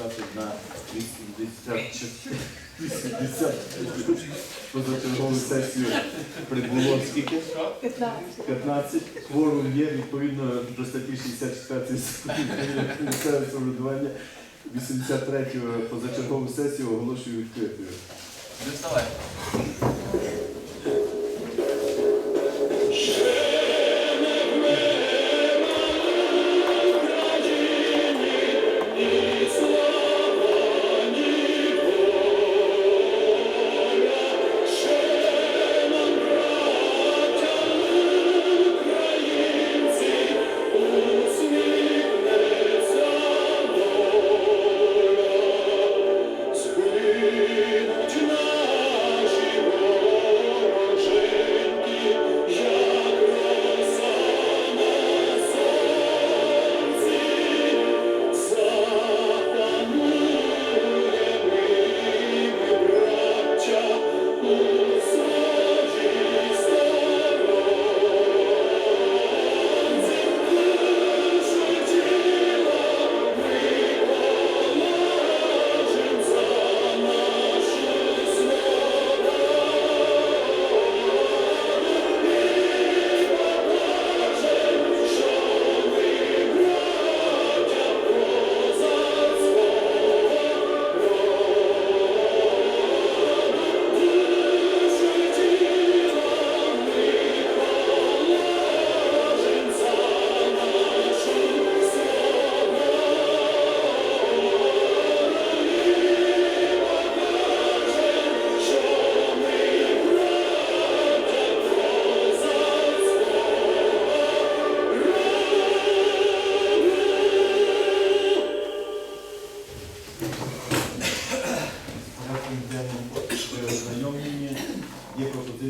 записати на 80 80 позачергову сесію прибуло скільки? 15. 15. Кворум є відповідно до статті 64 місцеве самоврядування. 83 позачергову сесію оголошую відкритою. Не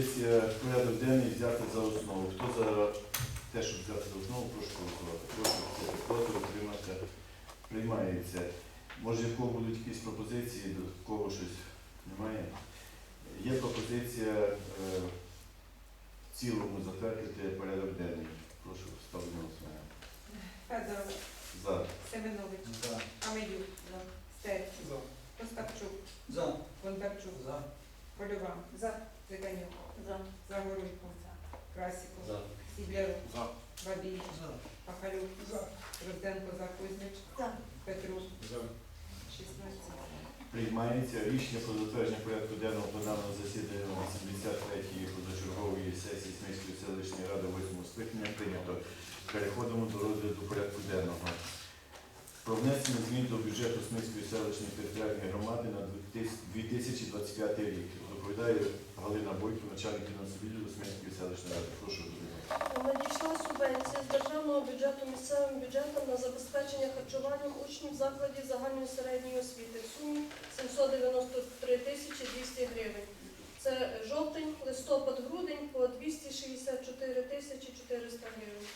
пропозиція порядок денний взяти за основу. Хто за те, щоб взяти за основу, прошу голосувати. Прошу взяти проти, утримати. Приймається. Може, в кого будуть якісь пропозиції, до кого щось немає? Є пропозиція е, в цілому затвердити порядок денний. Прошу ставити на голосування. Федоров, За. Семенович, Амедюк, Стець, Остапчук, За. Бондарчук, Польова, Циганюк, Загоруйко, Красіков, Сібляров, Бабій, Пахалюк, Розденко, Закузнич, Петрук, 16. Приймається рішення про затвердження порядку денного пленарного засідання 83-ї позачергової сесії Смільської селищної ради 8 скликання прийнято. Переходимо до розгляду порядку денного. Про внесення змін до бюджету Смільської селищної територіальної громади на 2025 рік. Доповідає Галина Бойко, начальник фінансового відділу селищної ради. Прошу. Надійшла субвенція з державного бюджету місцевим бюджетом на забезпечення харчуванням учнів закладів загальної середньої освіти в сумі 793 тисячі 200 гривень. Це жовтень, листопад, грудень по 264 тисячі 400 гривень.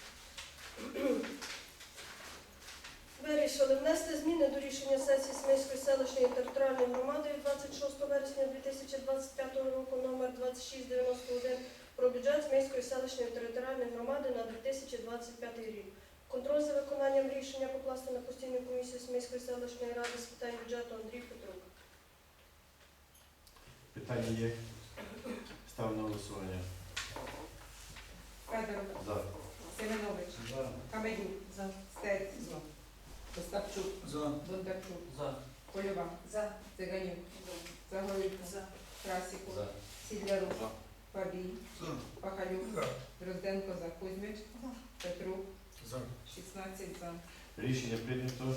Вирішили внести зміни до рішення сесії Смільської селищної територіальної громади від 26 вересня 2025 року номер 2691 про бюджет Зміської селищної територіальної громади на 2025 рік. Контроль за виконанням рішення покласти на постійну комісію Сміської селищної ради з питань бюджету Андрій Петрук. Питання є? Ставлю на голосування. Федоров, За. Семенович, Амедюк, Стець, Остапчук, Бондарчук, За. Польова, Циганюк, Загоруйко, Красіков, Сідляров, Бабій, Пахалюк, Розденко, Закузнич, Петрук, 16 за. Рішення прийнято.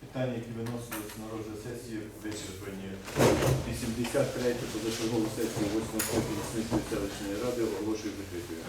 Питання, які виносились на розгляд сесії, вичерпані. 83 позачергову сесію 8 скликання Смільської селищної ради оголошую закритою.